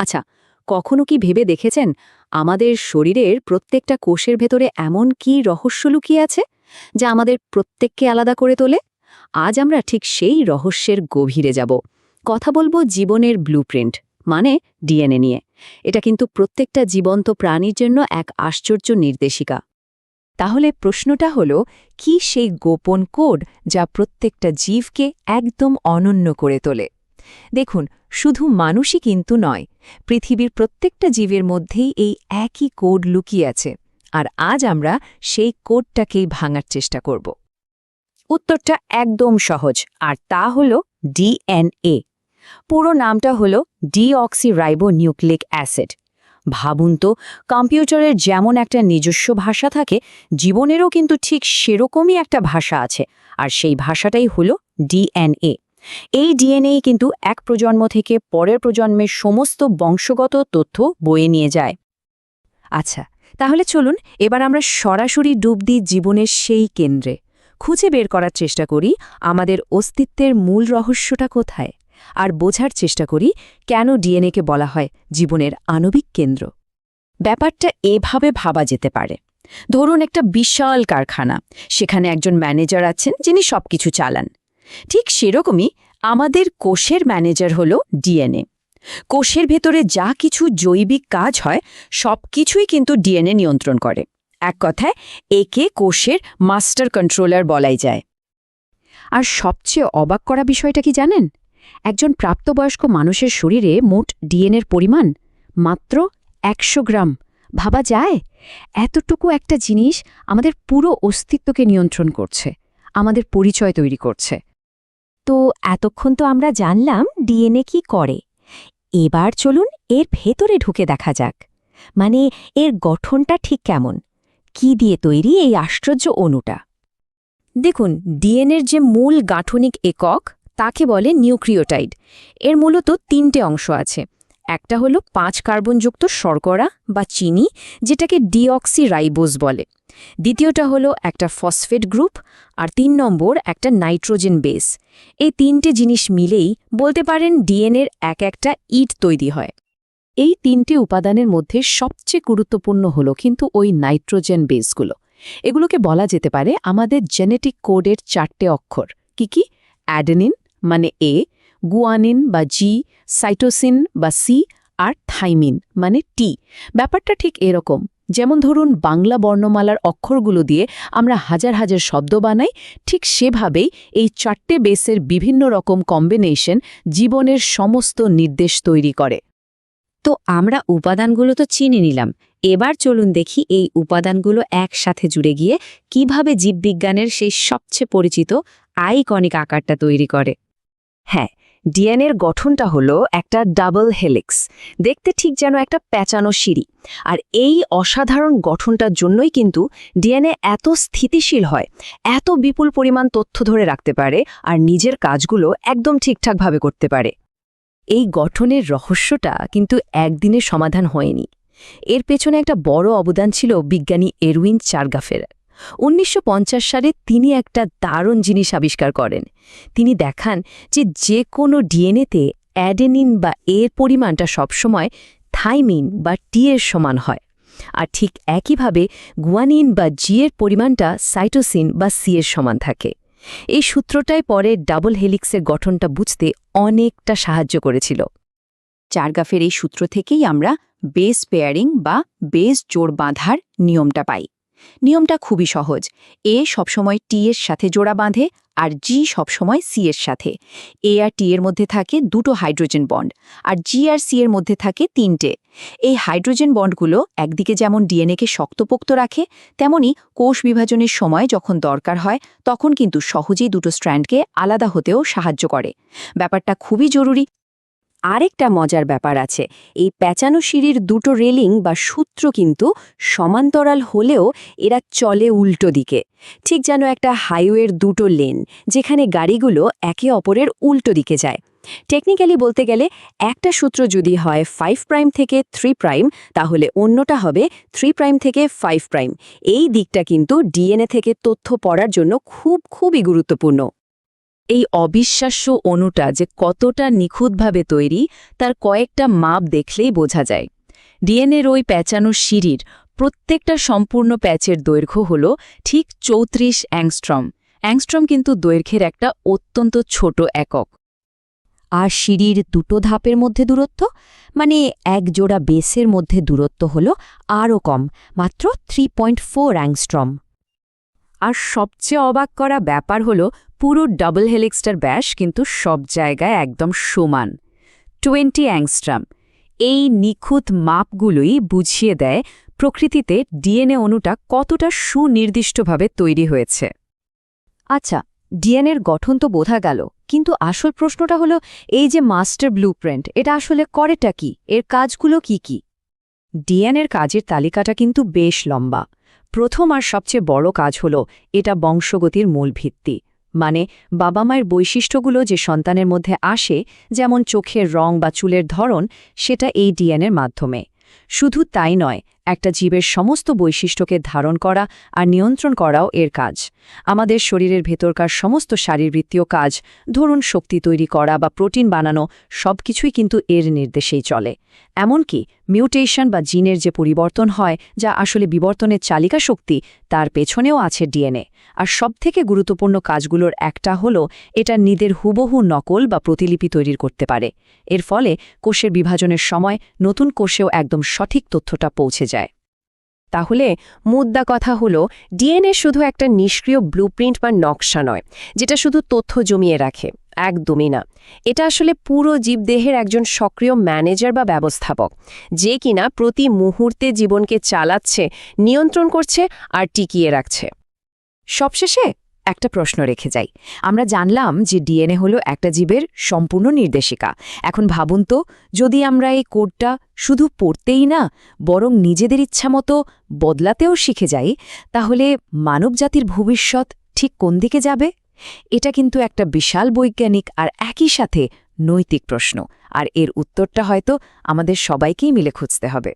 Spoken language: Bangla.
আচ্ছা কখনো কি ভেবে দেখেছেন আমাদের শরীরের প্রত্যেকটা কোষের ভেতরে এমন কি রহস্য লুকিয়ে আছে যা আমাদের প্রত্যেককে আলাদা করে তোলে? আজ আমরা ঠিক সেই রহস্যের গভীরে যাব। কথা বলব জীবনের ব্লুপ্রিন্ট মানে ডিএনএ নিয়ে। এটা কিন্তু প্রত্যেকটা জীবন্ত প্রাণীর জন্য এক আশ্চর্য নির্দেশিকা। তাহলে প্রশ্নটা হলো, কি সেই গোপন কোড যা প্রত্যেকটা জীবকে একদম অনন্য করে তোলে? দেখুন, শুধু মানুষই কিন্তু নয়, পৃথিবীর প্রত্যেকটা জীবের মধ্যেই এই একই কোড লুকিয়ে আছে, আর আজ আমরা সেই কোডটাকেই ভাঙার চেষ্টা করব। উত্তরটা একদম সহজ, আর তা হল ডিএনএ। পুরো নামটা হল ডিঅক্সিরাইবো নিউক্লিক অ্যাসিড। ভাবুন তো, কম্পিউটারের যেমন একটা নিজস্ব ভাষা থাকে, জীবনেরও কিন্তু ঠিক সেরকমই একটা ভাষা আছে, আর সেই ভাষাটাই হল ডিএনএ। এই ডিএনএ কিন্তু এক প্রজন্ম থেকে পরের প্রজন্মের সমস্ত বংশগত তথ্য বয়ে নিয়ে যায়। আচ্ছা তাহলে চলুন এবার আমরা সরাসরি ডুব দিই জীবনের সেই কেন্দ্রে। খুঁজে বের করার চেষ্টা করি আমাদের অস্তিত্বের মূল রহস্যটা কোথায় আর বোঝার চেষ্টা করি কেন ডিএনএকে বলা হয় জীবনের আণবিক কেন্দ্র। ব্যাপারটা এভাবে ভাবা যেতে পারে। ধরুন একটা বিশাল কারখানা, সেখানে একজন ম্যানেজার আছেন যিনি সবকিছু চালান। ঠিক সেরকমই আমাদের কোষের ম্যানেজার হল ডিএনএ। কোষের ভেতরে যা কিছু জৈবিক কাজ হয় সব কিছুই কিন্তু ডিএনএ নিয়ন্ত্রণ করে। এক কথায়, একে কোষের মাস্টার কন্ট্রোলার বলাই যায়। আর সবচেয়ে অবাক করা বিষয়টা কি জানেন? একজন প্রাপ্তবয়স্ক মানুষের শরীরে মোট ডিএনএর পরিমাণ মাত্র একশো গ্রাম। ভাবা যায়? এতটুকু একটা জিনিস আমাদের পুরো অস্তিত্বকে নিয়ন্ত্রণ করছে, আমাদের পরিচয় তৈরি করছে। তো এতক্ষণ তো আমরা জানলাম ডিএনএ কি করে। এবার চলুন এর ভেতরে ঢুকে দেখা যাক। মানে এর গঠনটা ঠিক কেমন? কি দিয়ে তৈরি এই আশ্চর্য অণুটা? দেখুন, ডিএনএর যে মূল গাঠনিক একক, তাকে বলে নিউক্রিওটাইড এর মূলত তিনটে অংশ আছে। একটা হলো পাঁচ কার্বনযুক্ত শর্করা বা চিনি, যেটাকে ডিঅক্সিরাইবোজ বলে। দ্বিতীয়টা হলো একটা ফসফেট গ্রুপ, আর তিন নম্বর একটা নাইট্রোজেন বেস। এই তিনটে জিনিস মিলেই বলতে পারেন ডিএনএর এক একটা ইট তৈরি হয়। এই তিনটে উপাদানের মধ্যে সবচেয়ে গুরুত্বপূর্ণ হলো কিন্তু ওই নাইট্রোজেন বেসগুলো। এগুলোকে বলা যেতে পারে আমাদের জেনেটিক কোডের চারটে অক্ষর। কি কি? অ্যাডেনিন মানে এ গুয়ানিন বা জি, সাইটোসিন বা সি আর থাইমিন মানে টি। ব্যাপারটা ঠিক এরকম। যেমন ধরুন, বাংলা বর্ণমালার অক্ষরগুলো দিয়ে আমরা হাজার হাজার শব্দ বানাই, ঠিক সেভাবেই এই চারটে বেসের বিভিন্ন রকম কম্বিনেশন জীবনের সমস্ত নির্দেশ তৈরি করে। তো আমরা উপাদানগুলো তো চিনে নিলাম। এবার চলুন দেখি এই উপাদানগুলো একসাথে জুড়ে গিয়ে কীভাবে জীববিজ্ঞানের সেই সবচেয়ে পরিচিত আইকনিক আকারটা তৈরি করে। হ্যাঁ ডিএনএর গঠনটা হলো একটা ডাবল হেলিক্স। দেখতে ঠিক যেন একটা প্যাঁচানো সিঁড়ি। আর এই অসাধারণ গঠনটার জন্যই কিন্তু ডিএনএ এত স্থিতিশীল হয়, এত বিপুল পরিমাণ তথ্য ধরে রাখতে পারে আর নিজের কাজগুলো একদম ঠিকঠাকভাবে করতে পারে। এই গঠনের রহস্যটা কিন্তু একদিনে সমাধান হয়নি। এর পেছনে একটা বড় অবদান ছিল বিজ্ঞানী এরউইন চার্গাফের। উনিশশো পঞ্চাশ সালে তিনি একটা দারুণ জিনিস আবিষ্কার করেন। তিনি দেখান যে যে কোনো ডিএনএতে অ্যাডেনিন বা এর পরিমাণটা সবসময় থাইমিন বা টি এর সমান হয়। আর ঠিক একইভাবে গুয়ানিন বা জি এর পরিমাণটা সাইটোসিন বা সি এর সমান থাকে। এই সূত্রটাই পরে ডাবল হেলিক্সের গঠনটা বুঝতে অনেকটা সাহায্য করেছিল। চারগাফের এই সূত্র থেকেই আমরা বেস পেয়ারিং বা বেস জোড় বাঁধার নিয়মটা পাই। নিয়মটা খুবই সহজ। এ সবসময় টি এর সাথে জোড়া বাঁধে আর জি সবসময় সি এর সাথে। এ আর টি এর মধ্যে থাকে দুটো হাইড্রোজেন বন্ড আর জি আর সি এর মধ্যে থাকে তিনটে। এই হাইড্রোজেন বন্ডগুলো একদিকে যেমন ডিএনএকে শক্তপোক্ত রাখে, তেমনি কোষ বিভাজনের সময় যখন দরকার হয়, তখন কিন্তু সহজেই দুটো স্ট্র্যান্ডকে আলাদা হতেও সাহায্য করে। ব্যাপারটা খুবই জরুরি আরেকটা মজার ব্যাপার আছে। এই প্যাঁচানো সিঁড়ির দুটো রেলিং বা সূত্র কিন্তু সমান্তরাল হলেও এরা চলে উল্টো দিকে। ঠিক যেন একটা হাইওয়ের দুটো লেন, যেখানে গাড়িগুলো একে অপরের উল্টো দিকে যায়। টেকনিক্যালি বলতে গেলে, একটা সূত্র যদি হয় ফাইভ প্রাইম থেকে থ্রি প্রাইম তাহলে অন্যটা হবে থ্রি প্রাইম থেকে ফাইভ প্রাইম এই দিকটা কিন্তু ডিএনএ থেকে তথ্য পড়ার জন্য খুব, খুবই গুরুত্বপূর্ণ। এই অবিশ্বাস্য অণুটা যে কতটা নিখুঁতভাবে তৈরি, তার কয়েকটা মাপ দেখলেই বোঝা যায়। ডিএনএর ওই প্যাঁচানো সিঁড়ির প্রত্যেকটা সম্পূর্ণ প্যাচের দৈর্ঘ্য হল ঠিক চৌত্রিশ অ্যাংস্ট্রম। অ্যাংস্ট্রম কিন্তু দৈর্ঘ্যের একটা অত্যন্ত ছোট একক। আর সিঁড়ির দুটো ধাপের মধ্যে দূরত্ব? মানে এক জোড়া বেসের মধ্যে দূরত্ব হল আরও কম, মাত্র থ্রি পয়েন্ট ফোর অ্যাংস্ট্রম। আর সবচেয়ে অবাক করা ব্যাপার হল, পুরো ডাবল হেলিক্সটার ব্যাস কিন্তু সব জায়গায় একদম সমান। Twenty angstrom. এই নিখুঁত মাপগুলোই বুঝিয়ে দেয় প্রকৃতিতে ডিএনএ অণুটা কতটা সুনির্দিষ্টভাবে তৈরি হয়েছে। আচ্ছা ডিএনএর গঠন তো বোঝা গেল, কিন্তু আসল প্রশ্নটা হলো, এই যে মাস্টার ব্লুপ্রিন্ট, এটা আসলে করেটা কি? এর কাজগুলো কি কি? ডিএনএর কাজের তালিকাটা কিন্তু বেশ লম্বা। প্রথম আর সবচেয়ে বড় কাজ হল এটা বংশগতির মূল ভিত্তি। মানে বাবা মায়ের বৈশিষ্ট্যগুলো যে সন্তানের মধ্যে আসে, যেমন চোখের রং বা চুলের ধরন, সেটা এই ডিএনএর মাধ্যমে। শুধু তাই নয়, একটা জীবের সমস্ত বৈশিষ্ট্যকে ধারণ করা আর নিয়ন্ত্রণ করাও এর কাজ। আমাদের শরীরের ভেতরকার সমস্ত শারীরবৃত্তীয় কাজ, ধরুন শক্তি তৈরি করা বা প্রোটিন বানানো, সবকিছুই কিন্তু এর নির্দেশেই চলে। এমনকি মিউটেশন বা জিনের যে পরিবর্তন হয়, যা আসলে বিবর্তনের চালিকা শক্তি, তার পেছনেও আছে ডিএনএ। আর সবথেকে গুরুত্বপূর্ণ কাজগুলোর একটা হল, এটা নিদের হুবহু নকল বা প্রতিলিপি তৈরি করতে পারে। এর ফলে কোষের বিভাজনের সময় নতুন কোষেও একদম সঠিক তথ্যটা পৌঁছে যায়। তাহলে মুদ্রা কথা হলো, ডিএনএ শুধু একটা নিষ্ক্রিয় ব্লুপ্রিন্ট বা নকশা নয়, যেটা শুধু তথ্য জমিয়ে রাখে। একদমই না। এটা আসলে পুরো জীবদেহের একজন সক্রিয় ম্যানেজার বা ব্যবস্থাপক, যে কিনা প্রতি মুহূর্তে জীবনকে চালাচ্ছে, নিয়ন্ত্রণ করছে আর টিকিয়ে রাখছে। সবশেষে একটা প্রশ্ন রেখে যাই। আমরা জানলাম যে ডিএনএ হলো একটা জীবের সম্পূর্ণ নির্দেশিকা। এখন ভাবুন তো, যদি আমরা এই কোডটা শুধু পড়তেই না, বরং নিজেদের ইচ্ছামতো বদলাতেও শিখে যাই, তাহলে মানবজাতির ভবিষ্যৎ ঠিক কোন দিকে যাবে? এটা কিন্তু একটা বিশাল বৈজ্ঞানিক আর একই সাথে নৈতিক প্রশ্ন। আর এর উত্তরটা হয়তো আমাদের সবাইকেই মিলে খুঁজতে হবে।